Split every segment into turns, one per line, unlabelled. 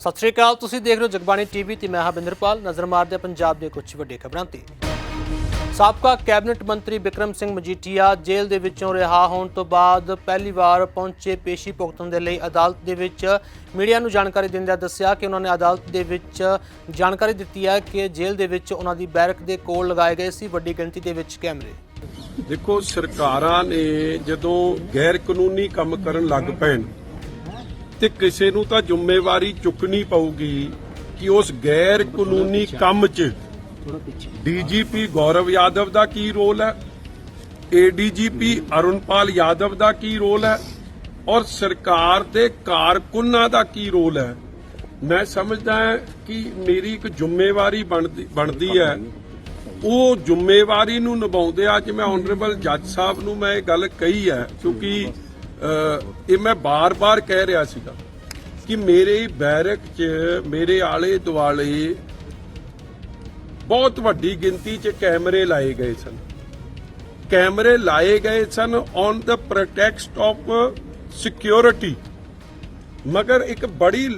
ਸਤਿ ਸ਼੍ਰੀ ਅਕਾਲ, ਤੁਸੀਂ ਦੇਖ ਰਹੇ ਹੋ ਜਗਬਾਣੀ ਟੀਵੀ ਤੇ ਮੈਂ ਹਵਿੰਦਰਪਾਲ ਨਜ਼ਰ ਮਾਰਦੇ ਪੰਜਾਬ ਦੇ ਕੁਝ ਵੱਡੇ ਖਬਰਾਂ ਤੇ। ਸਾਬਕਾ ਕੈਬਨਿਟ ਮੰਤਰੀ ਬਿਕਰਮ ਸਿੰਘ ਮਜੀਠੀਆ ਜੇਲ੍ਹ ਦੇ ਵਿੱਚੋਂ ਰਿਹਾ ਹੋਣ ਤੋਂ ਬਾਅਦ ਪਹਿਲੀ ਵਾਰ ਪਹੁੰਚੇ ਪੇਸ਼ੀ ਭੁਗਤਣ ਦੇ ਲਈ ਅਦਾਲਤ ਦੇ ਵਿੱਚ ਮੀਡੀਆ ਨੂੰ ਜਾਣਕਾਰੀ ਦਿੰਦਿਆਂ ਦੱਸਿਆ ਕਿ ਉਹਨਾਂ ਨੇ ਅਦਾਲਤ ਦੇ ਵਿੱਚ ਜਾਣਕਾਰੀ ਦਿੱਤੀ ਹੈ ਕਿ ਜੇਲ੍ਹ ਦੇ ਵਿੱਚ ਉਹਨਾਂ ਦੀ ਬੈਰਕ ਦੇ ਕੋਲ ਲਗਾਏ ਗਏ ਸੀ ਵੱਡੀ ਗਿਣਤੀ ਦੇ ਵਿੱਚ ਕੈਮਰੇ।
ਦੇਖੋ, ਸਰਕਾਰਾਂ ਨੇ ਜਦੋਂ ਗੈਰ ਕਾਨੂੰਨੀ ਕੰਮ ਕਰਨ ਲੱਗ ਪੈਣ ਤੇ ਕਿਸੇ ਨੂੰ ਤਾਂ ਜ਼ਿੰਮੇਵਾਰੀ ਚੁੱਕਣੀ ਪਊਗੀ ਕਿ ਉਸ ਗੈਰ ਕਾਨੂੰਨੀ ਕੰਮ 'ਚ ਡੀਜੀਪੀ ਗੌਰਵ ਯਾਦਵ ਦਾ ਕੀ ਰੋਲ ਹੈ? ਏਡੀਜੀਪੀ ਅਰੁਣਪਾਲ ਯਾਦਵ ਦਾ ਕੀ ਰੋਲ ਹੈ? ਔਰ ਸਰਕਾਰ ਦੇ ਕਾਰਕੁਨਾਂ ਦਾ ਕੀ ਰੋਲ ਹੈ? ਮੈਂ ਸਮਝਦਾ ਹਾਂ ਕਿ ਮੇਰੀ ਇੱਕ ਜ਼ਿੰਮੇਵਾਰੀ ਬਣਦੀ ਹੈ। ਉਹ ਜ਼ਿੰਮੇਵਾਰੀ ਨੂੰ ਨਿਭਾਉਂਦੇ ਅੱਜ ਮੈਂ ਆਨਰੇਬਲ ਜੱਜ ਸਾਹਿਬ ਨੂੰ ਮੈਂ ਇਹ ਗੱਲ ਕਹੀ ਹੈ ਕਿਉਂਕਿ ਇਹ ਮੈਂ ਬਾਰ-ਬਾਰ ਕਹਿ ਰਿਹਾ ਸੀਗਾ ਕਿ ਮੇਰੇ ਬੈਰਕ 'ਚ, ਮੇਰੇ ਆਲੇ ਦੁਆਲੇ ਬਹੁਤ ਵੱਡੀ ਗਿਣਤੀ 'ਚ ਕੈਮਰੇ ਲਾਏ ਗਏ ਸਨ। ਕੈਮਰੇ ਲਾਏ ਗਏ ਸਨ on the pretext of security ਮਗਰ ਇੱਕ ਬੜੀ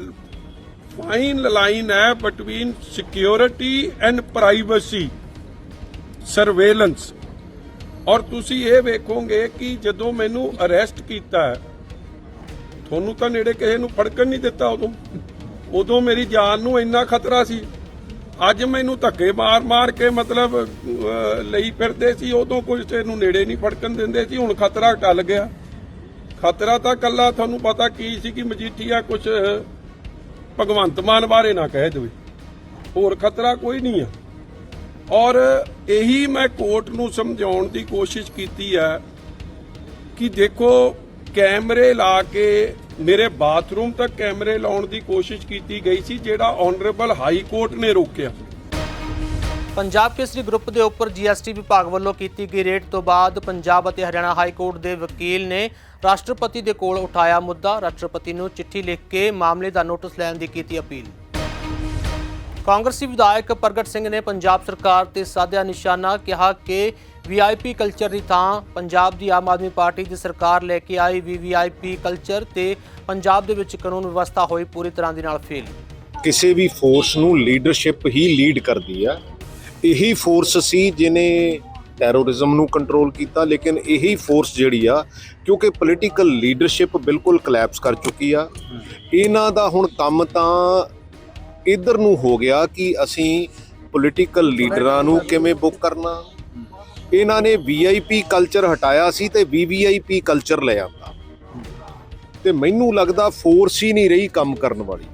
ਫਾਈਨ ਲਾਈਨ ਹੈ between security and privacy surveillance ਔਰ ਤੁਸੀਂ ਇਹ ਵੇਖੋਗੇ ਕਿ ਜਦੋਂ ਮੈਨੂੰ ਅਰੈਸਟ ਕੀਤਾ ਤੁਹਾਨੂੰ ਤਾਂ ਨੇੜੇ ਕਿਸੇ ਨੂੰ ਫੜਕਣ ਨਹੀਂ ਦਿੱਤਾ ਉਦੋਂ। ਉਦੋਂ ਮੇਰੀ ਜਾਨ ਨੂੰ ਇੰਨਾ ਖਤਰਾ ਸੀ। ਅੱਜ ਮੈਨੂੰ ਧੱਕੇ ਮਾਰ-ਮਾਰ ਕੇ ਮਤਲਬ ਲਈ ਫਿਰਦੇ ਸੀ। ਉਦੋਂ ਕੁਝ ਨੂੰ ਨੇੜੇ ਨਹੀਂ ਫੜਕਣ ਦਿੰਦੇ ਸੀ। ਹੁਣ ਖਤਰਾ ਟਲ ਗਿਆ। ਖਤਰਾ ਤਾਂ ਕੱਲਾ ਤੁਹਾਨੂੰ ਪਤਾ ਕੀ ਸੀ ਕਿ ਮਜੀਠੀਆ ਕੁਝ ਭਗਵੰਤ ਮਾਨ ਬਾਰੇ ਨਾ ਕਹਿ ਦੇਵੇ। ਹੋਰ ਖਤਰਾ ਕੋਈ ਨਹੀਂ ਆ। ਔਰ ਇਹੀ ਮੈਂ ਕੋਰਟ ਨੂੰ ਸਮਝਾਉਣ ਦੀ ਕੋਸ਼ਿਸ਼ ਕੀਤੀ ਹੈ ਕਿ ਦੇਖੋ, ਕੈਮਰੇ ਲਾ ਕੇ ਮੇਰੇ ਬਾਥਰੂਮ ਤੱਕ ਕੈਮਰੇ ਲਾਉਣ ਦੀ ਕੋਸ਼ਿਸ਼ ਕੀਤੀ ਗਈ ਸੀ, ਜਿਹੜਾ ਆਨਰੇਬਲ ਹਾਈ ਕੋਰਟ ਨੇ ਰੋਕਿਆ।
ਪੰਜਾਬ ਕੇਸਰੀ ਗਰੁੱਪ ਦੇ ਉੱਪਰ ਜੀਐਸਟੀ ਵਿਭਾਗ ਵੱਲੋਂ ਕੀਤੀ ਗਈ ਰੇਡ ਤੋਂ ਬਾਅਦ ਪੰਜਾਬ ਅਤੇ ਹਰਿਆਣਾ ਹਾਈ ਕੋਰਟ ਦੇ ਵਕੀਲ ਨੇ ਰਾਸ਼ਟਰਪਤੀ ਦੇ ਕੋਲ ਉਠਾਇਆ ਮੁੱਦਾ। ਰਾਸ਼ਟਰਪਤੀ ਨੂੰ ਚਿੱਠੀ ਲਿਖ ਕੇ ਮਾਮਲੇ ਦਾ ਨੋਟਿਸ ਲੈਣ ਦੀ ਕੀਤੀ ਅਪੀਲ। ਕਾਂਗਰਸੀ ਵਿਧਾਇਕ ਪ੍ਰਗਟ ਸਿੰਘ ਨੇ ਪੰਜਾਬ ਸਰਕਾਰ ਤੇ ਸਾਧਿਆ ਨਿਸ਼ਾਨਾ ਕਿਹਾ ਕਿ ਵੀਆਈਪੀ ਕਲਚਰ ਦੀ ਥਾਂ ਪੰਜਾਬ ਦੀ ਆਮ ਆਦਮੀ ਪਾਰਟੀ ਦੀ ਸਰਕਾਰ ਲੈ ਕੇ ਆਈ ਵੀਵੀਆਈਪੀ ਕਲਚਰ ਤੇ ਪੰਜਾਬ ਦੇ ਵਿੱਚ ਕਾਨੂੰਨ ਵਿਵਸਥਾ ਹੋਈ ਪੂਰੀ ਤਰ੍ਹਾਂ ਦੇ ਨਾਲ ਫੇਲ।
ਕਿਸੇ ਵੀ ਫੋਰਸ ਨੂੰ ਲੀਡਰਸ਼ਿਪ ਹੀ ਲੀਡ ਕਰਦੀ ਆ। ਇਹੀ ਫੋਰਸ ਸੀ ਜਿਨੇ ਟੈਰੋਰਿਜ਼ਮ ਨੂੰ ਕੰਟਰੋਲ ਕੀਤਾ ਲੇਕਿਨ ਇਹੀ ਫੋਰਸ ਜਿਹੜੀ ਆ ਕਿਉਂਕਿ ਪੋਲੀਟੀਕਲ ਲੀਡਰਸ਼ਿਪ ਬਿਲਕੁਲ ਕਲੈਪਸ ਕਰ ਚੁੱਕੀ ਆ। ਇਹਨਾਂ ਦਾ ਹੁਣ ਕੰਮ ਤਾਂ ਇਧਰ ਨੂੰ ਹੋ ਗਿਆ ਕਿ ਅਸੀਂ ਪੋਲੀਟੀਕਲ ਲੀਡਰਾਂ ਨੂੰ ਕਿਵੇਂ ਬੁੱਕ ਕਰਨਾ? ਇਹਨਾਂ ਨੇ ਵੀਆਈਪੀ ਕਲਚਰ ਹਟਾਇਆ ਸੀ ਤੇ ਵੀਵੀਆਈਪੀ ਕਲਚਰ ਲੈ ਆਂਦਾ। ਤੇ ਮੈਨੂੰ ਲੱਗਦਾ ਫੋਰਸ ਹੀ ਨਹੀਂ ਰਹੀ ਕੰਮ ਕਰਨ ਵਾਲੀ।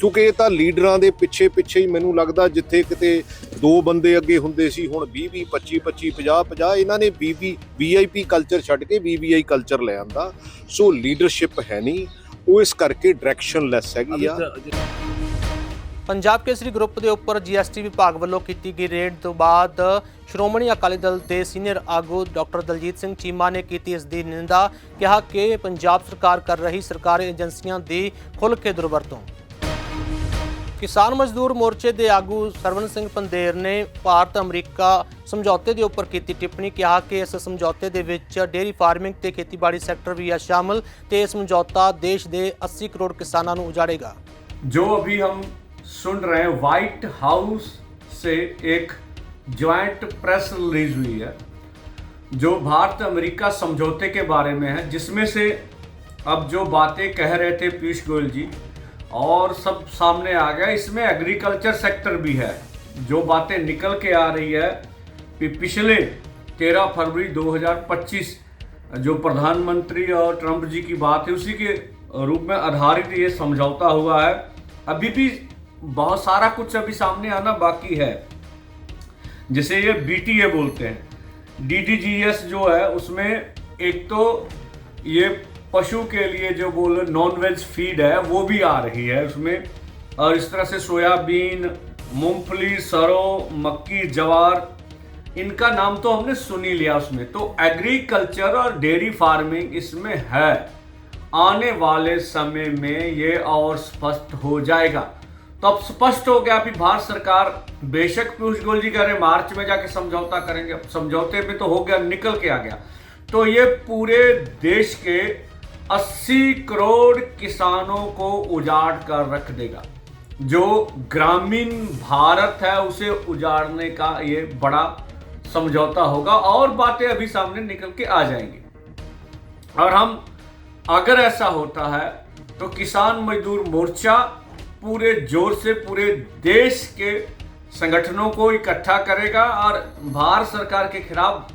ਕਿਉਂਕਿ ਇਹ ਤਾਂ ਲੀਡਰਾਂ ਦੇ ਪਿੱਛੇ ਪਿੱਛੇ ਹੀ ਮੈਨੂੰ ਲੱਗਦਾ ਜਿੱਥੇ ਕਿਤੇ ਦੋ ਬੰਦੇ ਅੱਗੇ ਹੁੰਦੇ ਸੀ, ਹੁਣ 20 20 25 25 50 50 ਇਹਨਾਂ ਨੇ ਵੀਵੀ ਵੀਆਈਪੀ ਕਲਚਰ ਛੱਡ ਕੇ ਵੀਵੀਆਈ ਕਲਚਰ ਲੈ ਆਂਦਾ। ਸੋ ਲੀਡਰਸ਼ਿਪ ਹੈ ਨਹੀਂ। ਉਹ ਇਸ ਕਰਕੇ ਡਾਇਰੈਕਸ਼ਨਲੈਸ ਹੈਗੀ ਆ।
ਪੰਜਾਬ ਕੇਸਰੀ ਗਰੁੱਪ ਦੇ ਉੱਪਰ ਜੀਐਸਟੀ ਵਿਭਾਗ ਵੱਲੋਂ ਕੀਤੀ ਗਈ ਰੇਡ ਤੋਂ ਬਾਅਦ ਸ਼੍ਰੋਮਣੀ ਅਕਾਲੀ ਦਲ ਦੇ ਸੀਨੀਅਰ ਆਗੂ ਡਾਕਟਰ ਦਲਜੀਤ ਸਿੰਘ ਚੀਮਾ ਨੇ ਕੀਤੀ ਇਸ ਦੀ ਨਿੰਦਾ, ਕਿਹਾ ਕਿ ਪੰਜਾਬ ਸਰਕਾਰ ਕਰ ਰਹੀ ਸਰਕਾਰੀ ਏਜੰਸੀਆਂ ਦੀ ਖੁੱਲ੍ਹ ਕੇ ਦੁਰਵਰਤੋਂ। ਕਿਸਾਨ ਮਜ਼ਦੂਰ ਮੋਰਚੇ ਦੇ ਆਗੂ ਸਰਵਨ ਸਿੰਘ ਪੰਦੇਰ ਨੇ ਭਾਰਤ ਅਮਰੀਕਾ ਸਮਝੌਤੇ ਦੇ ਉੱਪਰ ਕੀਤੀ ਟਿੱਪਣੀ, ਕਿਹਾ ਕਿ ਇਸ ਸਮਝੌਤੇ ਦੇ ਵਿੱਚ ਡੇਰੀ ਫਾਰਮਿੰਗ ਤੇ ਖੇਤੀਬਾੜੀ ਸੈਕਟਰ ਵੀ ਹੈ ਸ਼ਾਮਲ ਤੇ ਇਹ ਸਮਝੌਤਾ ਦੇਸ਼ ਦੇ 80 ਕਰੋੜ ਕਿਸਾਨਾਂ ਨੂੰ ਉਜਾੜੇਗਾ।
ਜੋ ਅਭੀ ਹਮ सुन रहे हैं व्हाइट हाउस से एक ज्वाइंट प्रेस रिलीज़ हुई है, जो भारत अमेरिका समझौते के बारे में है, जिसमें से अब जो बातें कह रहे थे पीयूष गोयल जी, और सब सामने आ गया। इसमें एग्रीकल्चर सेक्टर भी है, जो बातें निकल के आ रही है। कि पिछले 13 फरवरी 2025 जो प्रधानमंत्री और ट्रंप जी की बात है, उसी के रूप में आधारित ये समझौता हुआ है। अभी भी बहुत सारा कुछ अभी सामने आना बाकी है। जिसे ये बीटीए बोलते हैं। डीडीजीएस जो है, उसमें एक तो ये पशु के लिए जो बोल नॉन वेज फ़ीड है, वो भी आ रही है उसमें। और इस तरह से सोयाबीन, मूंगफली, सरों, मक्की, जवार, इनका नाम तो हमने सुन लिया उसमें। तो एग्रीकल्चर और डेयरी फ़ार्मिंग इसमें है। आने वाले समय में ये और स्पष्ट हो जाएगा। तो अब स्पष्ट हो गया अभी भारत सरकार बेशक पीयूष गोयल जी कह रहे मार्च में जाके समझौता करेंगे समझौते में तो हो गया, निकल के आ गया। तो ये पूरे देश के 80 करोड़ किसानों को उजाड़ कर रख देगा। जो ग्रामीण भारत है, उसे उजाड़ने का ये बड़ा समझौता होगा और बातें अभी सामने निकल के आ जाएँगी। और हम, अगर ऐसा होता है तो किसान मजदूर मोर्चा पूरे जोर से पूरे देश के संगठनों को इकट्ठा करेगा और भारत सरकार के खिलाफ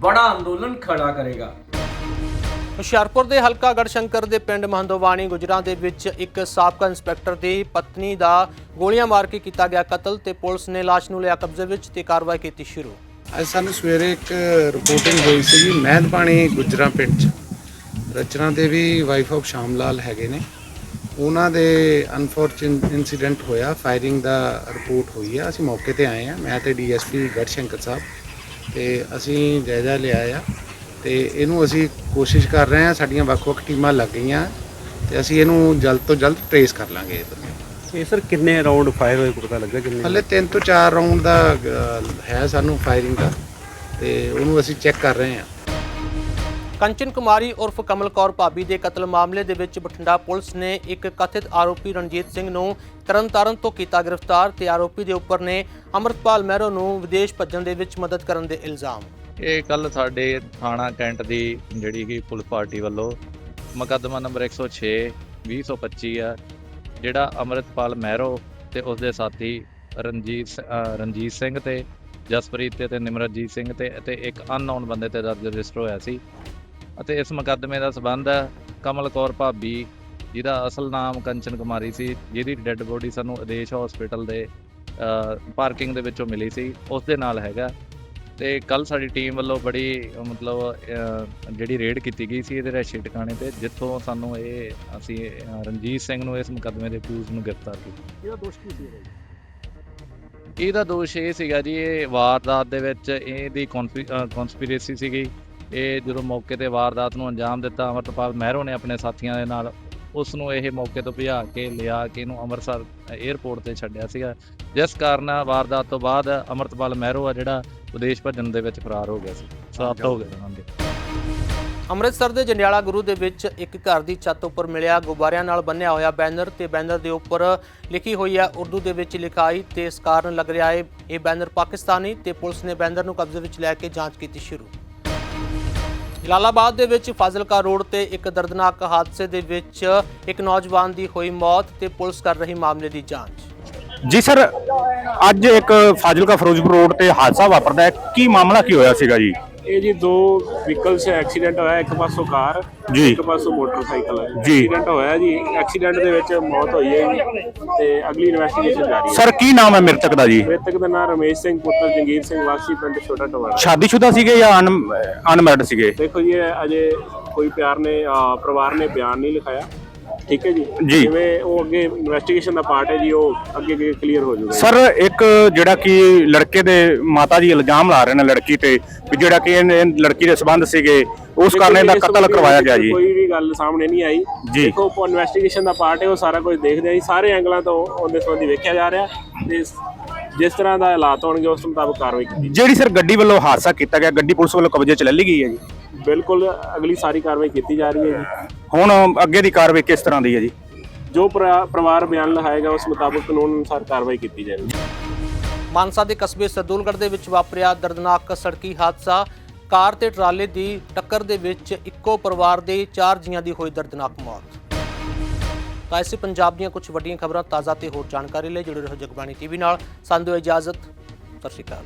बड़ा आंदोलन खड़ा करेगा
ਹੁਸ਼ਿਆਰਪੁਰ ਦੇ ਹਲਕਾ ਗੜਸ਼ੰਕਰ ਦੇ ਪਿੰਡ ਮਹੰਦੋਵਾਣੀ ਗੁਜਰਾਂ ਦੇ ਵਿੱਚ ਇੱਕ ਸਾਬਕਾ ਇੰਸਪੈਕਟਰ ਦੀ ਪਤਨੀ ਦਾ ਗੋਲੀਆਂ ਮਾਰ ਕੇ ਕੀਤਾ ਗਿਆ ਕਤਲ ਤੇ ਪੁਲਿਸ ਨੇ ਲਾਸ਼ ਨੂੰ ਲਿਆ ਕਬਜ਼ੇ ਵਿੱਚ ਤੇ ਕਾਰਵਾਈ ਕੀਤੀ ਸ਼ੁਰੂ
ਅੱਜ ਸਾਨੂੰ ਸਵੇਰੇ ਇੱਕ ਰਿਪੋਰਟਿੰਗ ਹੋਈ ਸੀ ਜੀ ਮਹਿਲ ਪਾਣੀ ਗੁਜਰਾ ਪਿੰਡ ਚ ਰਚਨਾ ਦੇਵੀ ਵਾਈਫ ਆਫ ਸ਼ਾਮ ਲਾਲ ਹੈਗੇ ਨੇ ਉਹਨਾਂ ਦੇ ਅਨਫੋਰਚੂਨ ਇਨਸੀਡੈਂਟ ਹੋਇਆ ਫਾਇਰਿੰਗ ਦਾ ਰਿਪੋਰਟ ਹੋਈ ਆ। ਅਸੀਂ ਮੌਕੇ ਤੇ ਆਏ ਆ। ਮੈਂ ਤੇ ਡੀਐਸਪੀ ਗੜਸ਼ੰਕਰ ਸਾਹਿਬ ਤੇ ਅਸੀਂ ਜਾਇਜ਼ਾ ਲਿਆ ਆ ਤੇ ਇਹਨੂੰ ਅਸੀਂ ਕੋਸ਼ਿਸ਼ ਕਰ ਰਹੇ ਆ ਸਾਡੀਆਂ ਵੱਖ-ਵੱਖ ਟੀਮਾਂ ਲੱਗ ਗਈਆਂ ਤੇ ਅਸੀਂ ਇਹਨੂੰ ਜਲਦ ਤੋਂ ਜਲਦ ਟ੍ਰੇਸ ਕਰ ਲਾਂਗੇ ਇਹ
ਸਰ ਕਿੰਨੇ ਰਾਉਂਡ ਫਾਇਰ ਹੋਏ ਪਤਾ ਲੱਗਾ ਕਿੰਨੇ?
ਹਲੇ 3 ਤੋਂ 4 ਰਾਉਂਡ ਦਾ ਹੈ ਸਾਨੂੰ ਫਾਇਰਿੰਗ ਦਾ ਤੇ ਉਹਨੂੰ ਅਸੀਂ ਚੈੱਕ ਕਰ ਰਹੇ ਹਾਂ
ਕੰਚਨ ਕੁਮਾਰੀ ਉਰਫ ਕਮਲ ਕੌਰ ਭਾਬੀ ਦੇ ਕਤਲ ਮਾਮਲੇ ਦੇ ਵਿੱਚ ਬਠਿੰਡਾ ਪੁਲਿਸ ਨੇ ਇੱਕ ਕਥਿਤ ਆਰੋਪੀ ਰਣਜੀਤ ਸਿੰਘ ਨੂੰ ਤਰਨਤਾਰਨ ਤੋਂ ਕੀਤਾ ਗ੍ਰਿਫਤਾਰ ਤੇ ਆਰੋਪੀ ਦੇ ਉੱਪਰ ਨੇ ਅਮਰਤਪਾਲ ਮਹਿਰੋ ਨੂੰ ਵਿਦੇਸ਼ ਭੱਜਣ ਦੇ ਵਿੱਚ ਮਦਦ ਕਰਨ ਦੇ ਇਲਜ਼ਾਮ।
ਇਹ ਕੱਲ ਸਾਡੇ ਥਾਣਾ ਕੈਂਟ ਦੀ ਜਿਹੜੀ ਕਿ ਪੁਲਿਸ ਪਾਰਟੀ ਵੱਲੋਂ ਮੁਕੱਦਮਾ ਨੰਬਰ 106 2025 ਆ, ਜਿਹੜਾ ਅਮਰਿਤਪਾਲ ਮਹਿਰੋ ਤੇ ਉਸ ਦੇ ਸਾਥੀ ਰਣਜੀਤ ਰਣਜੀਤ ਸਿੰਘ ਤੇ ਜਸਪ੍ਰੀਤ ਤੇ ਤੇ ਨਿਮਰਤਜੀਤ ਸਿੰਘ ਤੇ ਅਤੇ ਇੱਕ ਅਨਨੋਨ ਬੰਦੇ ਤੇ ਦਰਜ ਰਜਿਸਟਰ ਹੋਇਆ ਸੀ। ਅਤੇ ਇਸ ਮੁਕੱਦਮੇ ਦਾ ਸਬੰਧ ਹੈ ਕਮਲ ਕੌਰ ਭਾਬੀ ਜਿਹਦਾ ਅਸਲ ਨਾਮ ਕੰਚਨ ਕੁਮਾਰੀ ਸੀ ਜਿਹਦੀ ਡੈੱਡ ਬੋਡੀ ਸਾਨੂੰ ਆਦੇਸ਼ ਹਸਪੀਟਲ ਦੇ ਪਾਰਕਿੰਗ ਦੇ ਵਿੱਚੋਂ ਮਿਲੀ ਸੀ ਉਸ ਦੇ ਨਾਲ ਹੈਗਾ। ਤੇ ਕੱਲ ਸਾਡੀ ਟੀਮ ਵੱਲੋਂ ਬੜੀ ਮਤਲਬ ਜਿਹੜੀ ਰੇਡ ਕੀਤੀ ਗਈ ਸੀ ਇਹਦੇ ਰੈਸ਼ੀ ਟਿਕਾਣੇ ਤੇ ਜਿੱਥੋਂ ਸਾਨੂੰ ਇਹ ਅਸੀਂ ਰਣਜੀਤ ਸਿੰਘ ਨੂੰ ਇਸ ਮੁਕੱਦਮੇ ਦੇ ਅਕਿਊਜ਼ ਨੂੰ ਗ੍ਰਿਫਤਾਰ ਕੀਤਾ।
ਇਹਦਾ ਦੋਸ਼ ਕੀ ਸੀ
ਇਹਦਾ ਦੋਸ਼ ਇਹ ਸੀਗਾ ਜੀ ਇਹ ਵਾਰਦਾਤ ਦੇ ਵਿੱਚ ਇਹਦੀ ਕਨਸਪੀਰੇਸੀ ਸੀਗੀ। ਇਹ ਜਦੋਂ ਮੌਕੇ ਤੇ ਵਾਰਦਾਤ ਨੂੰ ਅੰਜਾਮ ਦਿੱਤਾ, ਅਮਰਤਪਾਲ ਮਹਿਰੋ ਨੇ ਆਪਣੇ ਸਾਥੀਆਂ ਦੇ ਨਾਲ ਉਸ ਨੂੰ ਇਹ ਮੌਕੇ ਤੋਂ ਭਜਾ ਕੇ ਲਿਆ ਕੇ ਇਹਨੂੰ ਅੰਮ੍ਰਿਤਸਰ 에ਅਰਪੋਰਟ ਤੇ ਛੱਡਿਆ ਸੀਗਾ। ਜਿਸ ਕਾਰਨ ਵਾਰਦਾਤ ਤੋਂ ਬਾਅਦ ਅਮਰਤਪਾਲ ਮਹਿਰੋ ਆ ਜਿਹੜਾ ਵਿਦੇਸ਼ ਭੱਜਣ ਦੇ ਵਿੱਚ ਫਰਾਰ ਹੋ ਗਿਆ ਸੀ। ਸਾਫਤ ਹੋ ਗਿਆ ਉਹਨਾਂ ਦੇ
ਅੰਮ੍ਰਿਤਸਰ ਦੇ ਜੰਡਿਆਲਾ ਗੁਰੂ ਦੇ ਵਿੱਚ ਇੱਕ ਘਰ ਦੀ ਛੱਤ ਉੱਪਰ ਮਿਲਿਆ ਗੁਬਾਰਿਆਂ ਨਾਲ ਬੰਨਿਆ ਹੋਇਆ ਬੈਨਰ ਤੇ ਬੈਨਰ ਦੇ ਉੱਪਰ ਲਿਖੀ ਹੋਈ ਹੈ ਉਰਦੂ ਦੇ ਵਿੱਚ ਲਿਖਾਈ ਤੇ ਇਸ ਕਾਰਨ ਲੱਗ ਰਿਹਾ ਹੈ, ਇਹ ਬੈਨਰ ਪਾਕਿਸਤਾਨੀ ਤੇ ਪੁਲਿਸ ਨੇ ਬੈਨਰ ਨੂੰ ਕਬਜ਼ੇ ਵਿੱਚ ਲੈ ਕੇ ਜਾਂਚ ਕੀਤੀ ਸ਼ੁਰੂ। ਜਲਾਲਾਬਾਦ ਦੇ ਵਿੱਚ ਫਾਜ਼ਿਲਕਾ ਰੋਡ ਤੇ ਇੱਕ ਦਰਦਨਾਕ ਹਾਦਸੇ ਦੇ ਵਿੱਚ ਇੱਕ ਨੌਜਵਾਨ ਦੀ ਹੋਈ ਮੌਤ ਤੇ ਪੁਲਿਸ ਕਰ ਰਹੀ ਮਾਮਲੇ ਦੀ ਜਾਂਚ।
ਜੀ ਸਰ, ਅੱਜ ਇੱਕ ਫਾਜ਼ਿਲਕਾ ਫਿਰੋਜ਼ਪੁਰ ਰੋਡ ਤੇ ਹਾਦਸਾ ਵਾਪਰਦਾ ਹੈ। ਕੀ ਮਾਮਲਾ ਕੀ ਹੋਇਆ ਸੀਗਾ ਜੀ?
ਇਹ ਜੀ ਦੋ ਵਹੀਕਲ 'ਚ ਐਕਸੀਡੈਂਟ ਹੋਇਆ ਇੱਕ ਪਾਸੋਂ ਕਾਰ
ਜੀ।
ਇੱਕ ਪਾਸੋਂ ਮੋਟਰਸਾਈਕਲ ਹੈ
ਜੀ।
ਐਕਸੀਡੈਂਟ ਹੋਇਆ ਜੀ ਐਕਸੀਡੈਂਟ ਦੇ ਵਿੱਚ ਮੌਤ ਹੋਈ ਹੈ ਜੀ ਤੇ ਅਗਲੀ ਇਨਵੈਸਟੀਗੇਸ਼ਨ ਜਾਰੀ ਹੈ।
ਸਰ ਕੀ ਨਾਮ ਹੈ ਮ੍ਰਿਤਕ ਦਾ ਜੀ?
ਮ੍ਰਿਤਕ ਦਾ ਨਾਮ ਰਮੇਸ਼ ਸਿੰਘ ਪੁੱਤਰ ਜੰਗੀਰ ਸਿੰਘ ਵਾਸੀ ਪਿੰਡ ਛੋਟਾ ਟਵਾੜਾ
ਸ਼ਾਦੀशुदा ਸੀਗੇ ਜਾਂ ਅਨਮੈਰਿਡ ਸੀਗੇ?
ਦੇਖੋ ਜੀ ਇਹ ਅਜੇ ਕੋਈ ਪਿਆਰ ਨੇ ਅਹ, ਪਰਿਵਾਰ ਨੇ ਬਿਆਨ ਨਹੀਂ ਲਿਖਾਇਆ। ਠੀਕ ਹੈ ਜੀ?
ਜੀ।
ਜਿਵੇਂ ਉਹ ਅੱਗੇ ਇਨਵੈਸਟੀਗੇਸ਼ਨ ਦਾ ਪਾਰਟ ਹੈ ਜੀ ਉਹ ਅੱਗੇ ਅੱਗੇ ਕਲੀਅਰ ਹੋ ਜਾਊਗਾ ਜੀ।
ਸਰ ਇੱਕ ਜਿਹੜਾ ਕਿ ਲੜਕੇ ਦੇ ਮਾਤਾ ਜੀ ਇਲਜ਼ਾਮ ਲਾ ਰਹੇ ਨੇ ਲੜਕੀ ਤੇ ਵੀ ਜਿਹੜਾ ਕਿ ਇਹ ਲੜਕੀ ਦੇ ਸਬੰਧ ਸੀਗੇ ਉਸ ਕਾਰਨ ਇਹਦਾ ਕਤਲ ਕਰਵਾਇਆ ਗਿਆ ਜੀ।
ਕੋਈ ਵੀ ਗੱਲ ਸਾਹਮਣੇ ਨਹੀਂ ਆਈ।
ਜੀ।
ਦੇਖੋ ਉਹ ਇਨਵੈਸਟੀਗੇਸ਼ਨ ਦਾ ਪਾਰਟ ਹੈ ਉਹ ਸਾਰਾ ਕੁਝ ਦੇਖਦੇ ਆਂ ਜੀ। ਸਾਰੇ ਐਂਗਲਾਂ ਤੋਂ ਉਹਦੇ ਸੰਬੰਧੀ ਵੇਖਿਆ ਜਾ ਰਿਹਾ। ਤੇ ਜਿਸ ਤਰ੍ਹਾਂ ਦਾ ਹਾਲਾਤ ਹੋਣਗੇ ਉਸ ਮੁਤਾਬਕ ਕਾਰਵਾਈ ਕੀਤੀ
ਜਿਹੜੀ ਸਰ ਗੱਡੀ ਵੱਲੋਂ ਹਾਦਸਾ ਕੀਤਾ ਗਿਆ ਗੱਡੀ ਪੁਲਿਸ ਵੱਲੋਂ ਕਬਜ਼ੇ 'ਚ ਲੈ ਲਈ ਗਈ ਹੈ ਜੀ?
ਬਿਲਕੁਲ ਅਗਲੀ ਸਾਰੀ ਕਾਰਵਾਈ ਕੀਤੀ ਜਾ ਰਹੀ ਹੈ ਜੀ।
ਹੁਣ ਅੱਗੇ ਦੀ ਕਾਰਵਾਈ ਕਿਸ ਤਰ੍ਹਾਂ ਦੀ ਹੈ ਜੀ?
ਜੋ ਪਰਿ- ਪਰਿਵਾਰ ਬਿਆਨ ਲਿਖਾਏਗਾ ਉਸ ਮੁਤਾਬਕ ਕਾਨੂੰਨ ਅਨੁਸਾਰ ਕਾਰਵਾਈ ਕੀਤੀ ਜਾਏਗੀ।
ਮਾਨਸਾ ਦੇ ਕਸਬੇ ਸਰਦੂਲਗੜ੍ਹ ਦੇ ਵਿੱਚ ਵਾਪਰਿਆ ਦਰਦਨਾਕ ਸੜਕੀ ਹਾਦਸਾ। ਕਾਰ ਤੇ ਟਰਾਲੇ ਦੀ ਟੱਕਰ ਦੇ ਵਿੱਚ ਇੱਕੋ ਪਰਿਵਾਰ ਦੇ ਚਾਰ ਜੀਆਂ ਦੀ ਹੋਈ ਦਰਦਨਾਕ ਮੌਤ। ਤਾਂ ਇਸੇ ਪੰਜਾਬ ਦੀਆਂ ਕੁਝ ਵੱਡੀਆਂ ਖਬਰਾਂ ਤਾਜ਼ਾ ਤੇ ਹੋਰ ਜਾਣਕਾਰੀ ਲਈ ਜੁੜੇ ਰਹੋ ਜਗਬਾਣੀ ਟੀਵੀ ਨਾਲ। ਸਾਨੂੰ ਦਿਓ ਇਜਾਜ਼ਤ। ਸਤਿ ਸ਼੍ਰੀ ਅਕਾਲ।